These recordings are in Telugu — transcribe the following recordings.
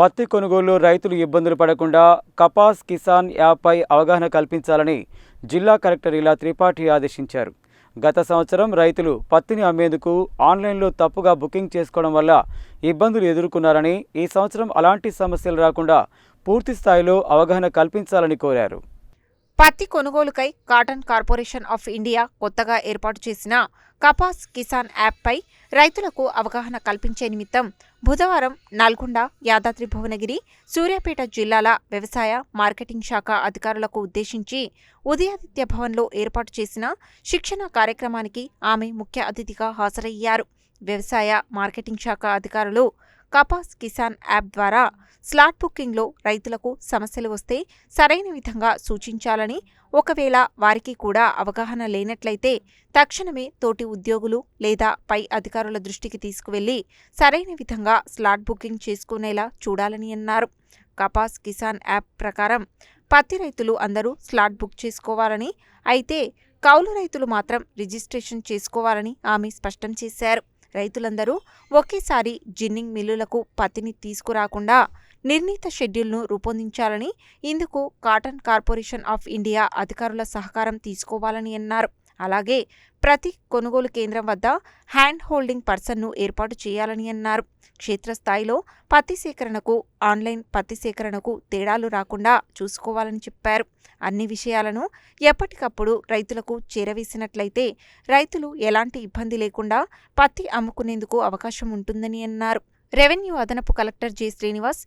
పత్తి కొనుగోలు రైతులు ఇబ్బందులు పడకుండా కపాస్ కిసాన్ యాప్పై అవగాహన కల్పించాలని జిల్లా కలెక్టర్ ఇలా త్రిపాఠి ఆదేశించారు. గత సంవత్సరం రైతులు పత్తిని అమ్మేందుకు ఆన్లైన్లో తప్పుగా బుకింగ్ చేసుకోవడం వల్ల ఇబ్బందులు ఎదుర్కొన్నారని ఈ సంవత్సరం అలాంటి సమస్యలు రాకుండా పూర్తి స్థాయిలో అవగాహన కల్పించాలని కోరారు. పత్తి కొనుగోలుకై కాటన్ కార్పొరేషన్ ఆఫ్ ఇండియా కొత్తగా ఏర్పాటు చేసిన కపాస్ కిసాన్ యాప్పై రైతులకు అవగాహన కల్పించే నిమిత్తం బుధవారం నల్గొండ యాదాద్రి భువనగిరి సూర్యాపేట జిల్లాల వ్యవసాయ మార్కెటింగ్ శాఖ అధికారులకు ఉద్దేశించి ఉదయాదిత్య భవన్లో ఏర్పాటు చేసిన శిక్షణ కార్యక్రమానికి ఆమె ముఖ్య అతిథిగా హాజరయ్యారు. వ్యవసాయ మార్కెటింగ్ శాఖ అధికారులు కపాస్ కిసాన్ యాప్ ద్వారా స్లాట్ బుకింగ్లో రైతులకు సమస్యలు వస్తే సరైన విధంగా సూచించాలని ఒకవేళ వారికి కూడా అవగాహన లేనట్లయితే తక్షణమే తోటి ఉద్యోగులు లేదా పై అధికారుల దృష్టికి తీసుకువెళ్ళి సరైన విధంగా స్లాట్ బుకింగ్ చేసుకునేలా చూడాలని అన్నారు. కపాస్ కిసాన్ యాప్ ప్రకారం పత్తి రైతులు అందరూ స్లాట్ బుక్ చేసుకోవాలని అయితే కౌలు రైతులు మాత్రం రిజిస్ట్రేషన్ చేసుకోవాలని ఆమె స్పష్టం చేశారు. రైతులందరూ ఒకేసారి జిన్నింగ్ మిల్లులకు పత్తిని తీసుకురాకుండా నిర్ణీత షెడ్యూల్ను రూపొందించాలని ఇందుకు కాటన్ కార్పొరేషన్ ఆఫ్ ఇండియా అధికారుల సహకారం తీసుకోవాలని అన్నారు. అలాగే ప్రతి కొనుగోలు కేంద్రం వద్ద హ్యాండ్ హోల్డింగ్ పర్సన్ను ఏర్పాటు చేయాలని అన్నారు. క్షేత్రస్థాయిలో పత్తి సేకరణకు ఆన్లైన్ పత్తి సేకరణకు తేడాలు రాకుండా చూసుకోవాలని చెప్పారు. అన్ని విషయాలను ఎప్పటికప్పుడు రైతులకు చేరవేసినట్లయితే రైతులు ఎలాంటి ఇబ్బంది లేకుండా పత్తి అమ్ముకునేందుకు అవకాశం ఉంటుందని అన్నారు. రెవెన్యూ అదనపు collector J. Srinivas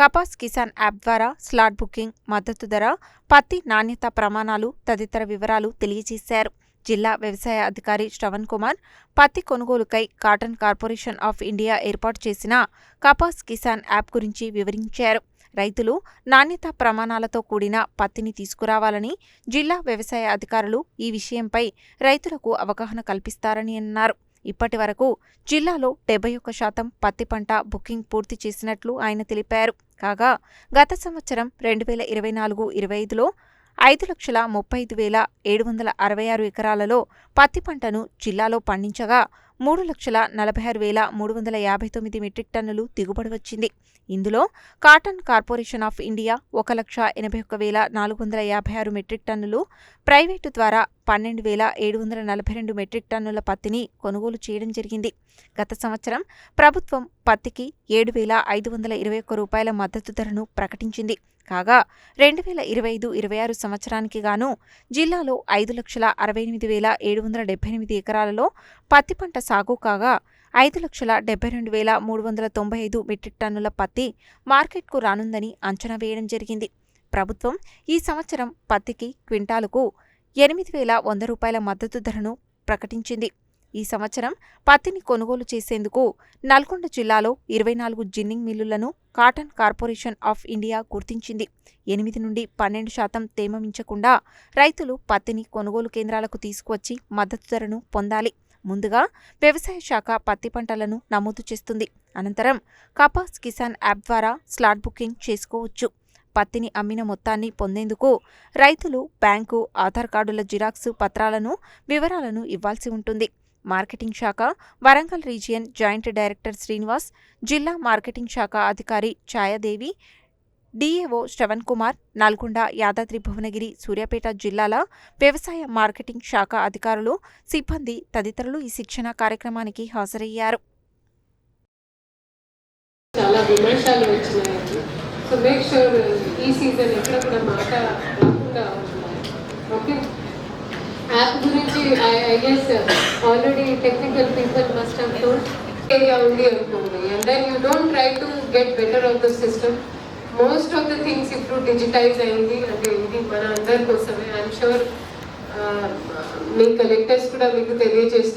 Kapas Kisan app ద్వారా స్లాట్ బుకింగ్ మద్దతు ధర పత్తి నాణ్యత ప్రమాణాలు తదితర వివరాలు తెలియజేశారు. జిల్లా వ్యవసాయ అధికారి శ్రవణ్ కుమార్ పత్తి కొనుగోలుకై కాటన్ కార్పొరేషన్ ఆఫ్ ఇండియా ఏర్పాటు చేసిన కపాస్ కిసాన్ యాప్ గురించి వివరించారు. రైతులు నాణ్యత ప్రమాణాలతో కూడిన పత్తిని తీసుకురావాలని జిల్లా వ్యవసాయ అధికారులు ఈ విషయంపై రైతులకు అవగాహన కల్పిస్తారని అన్నారు. ఇప్పటి వరకు జిల్లాలో డెబ్బై ఒక్క శాతం పత్తి పంట బుకింగ్ పూర్తి చేసినట్లు ఆయన తెలిపారు. కాగా గత సంవత్సరం రెండు వేల ఇరవై నాలుగు ఇరవై ఐదులో ఐదు లక్షల ముప్పై ఐదు వేల ఏడు వందల అరవై ఆరు ఎకరాలలో పత్తి పంటను జిల్లాలో పండించగా మూడు లక్షల నలభై ఆరు వేల మూడు వందల యాభై తొమ్మిది మెట్రిక్ టన్నులు దిగుబడి వచ్చింది. ఇందులో కాటన్ కార్పొరేషన్ ఆఫ్ ఇండియా ఒక లక్ష ఎనభై ఒక్క వేల నాలుగు వందల యాభై ఆరు మెట్రిక్ టన్నులు ప్రైవేటు ద్వారా పన్నెండు వేల ఏడు వందల నలభై రెండు మెట్రిక్ టన్నుల పత్తిని కొనుగోలు చేయడం జరిగింది. గత సంవత్సరం ప్రభుత్వం పత్తికి ఏడు వేల ఐదు వందల ఇరవై ఒక్క రూపాయల మద్దతు ధరను ప్రకటించింది. కాగా రెండు వేల ఇరవై ఐదు ఇరవై ఆరు సంవత్సరానికి గాను జిల్లాలో ఐదు లక్షల అరవై ఎనిమిది వేల ఏడు వందల డెబ్బై ఎనిమిది ఎకరాలలో పత్తి పంట సాగు కాగా ఐదు లక్షల డెబ్బై రెండు వేల మూడు వందల తొంభై ఐదు మెట్రిక్ టన్నుల పత్తి మార్కెట్కు రానుందని అంచనా వేయడం జరిగింది. ప్రభుత్వం ఈ సంవత్సరం పత్తికి క్వింటాలుకు ఎనిమిది వేల వంద రూపాయల మద్దతు ధరను ప్రకటించింది. ఈ సంవత్సరం పత్తిని కొనుగోలు చేసేందుకు నల్గొండ జిల్లాలో ఇరవై నాలుగు జిన్నింగ్ మిల్లులను కాటన్ కార్పొరేషన్ ఆఫ్ ఇండియా గుర్తించింది. ఎనిమిది నుండి పన్నెండు శాతం తేమమించకుండా రైతులు పత్తిని కొనుగోలు కేంద్రాలకు తీసుకువచ్చి మద్దతు ధరను పొందాలి. ముందుగా వ్యవసాయ శాఖ పత్తి పంటలను నమోదు చేస్తుంది. అనంతరం కపాస్ కిసాన్ యాప్ ద్వారా స్లాట్ బుకింగ్ చేసుకోవచ్చు. పత్తిని అమ్మిన మొత్తాన్ని పొందేందుకు రైతులు బ్యాంకు ఆధార్ కార్డుల జిరాక్స్ పత్రాలను వివరాలను ఇవ్వాల్సి ఉంటుంది. మార్కెటింగ్ శాఖ Warangal region joint director Srinivas జిల్లా మార్కెటింగ్ శాఖ అధికారి ఛాయాదేవి డిఏఓ శ్రవణ్ కుమార్ నల్గొండ యాదాద్రి భువనగిరి సూర్యాపేట జిల్లాల వ్యవసాయ మార్కెటింగ్ శాఖ అధికారులు సిబ్బంది తదితరులు ఈ శిక్షణ కార్యక్రమానికి హాజరయ్యారు. చాలా విమర్శలు వచ్చినాయి. సో మేక్ షూర్ ఈ సీజన్ ఎక్కడ కూడా మాట రాకుండా ఓకే యాప్ గురించి I guess already technical people must have told area ఉంది అనుకోండి. And then you don't try to get better of the system most of the things ఇప్పుడు డిజిటైజ్ అయింది. అంటే ఇది మన అందరి కోసమే. ఐఎమ్ షూర్ uh, మీ కలెక్టర్స్ కూడా మీకు తెలియజేస్తారు.